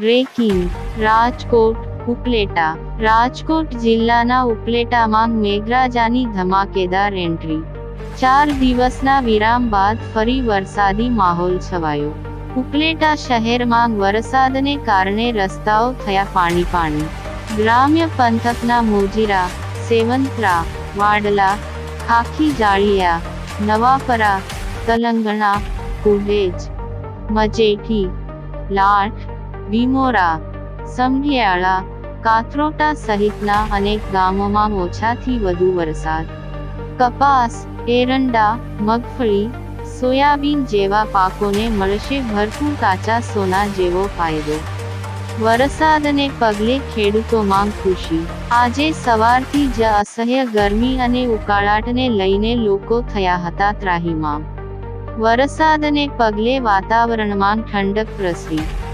Breaking, Rajkot, Upleta. Rajkot જિલ્લાના ઉપલેટામાં મેઘરાજાની ધમાકેદાર entry. ચાર દિવસના વિરામ બાદ ફરી વરસાદી માહોલ છવાયો. ઉપલેટા શહેરમાં વરસાદને કારણે રસ્તાઓ થયા પાણી પાણી. ગ્રામ્ય પંથકના મોજીરા, સેવંતરા, વાડલા, ખાખી જાળિયા, નવાપરા, તલંગણા, કુડેજ, મજેઠી લાઠ વિમોરા, સમઢિયાળા, કાથરોટા સહિતના અનેક ગામોમાં ઓછાથી વધુ વરસાદ. કપાસ, એરંડા, મગફળી, સોયાબીન જેવા પાકોને મળશે ભરપૂર કાચા સોના જેવો ફાયદો. વરસાદને પગલે ખેડૂતોમાં ખુશી. આજે સવારથી જ અસહ્ય ગરમી અને ઉકાળાટને લઈને લોકો થયા હતા ત્રાહીમાં વરસાદને પગલે વાતાવરણમાં ઠંડક પ્રસરી.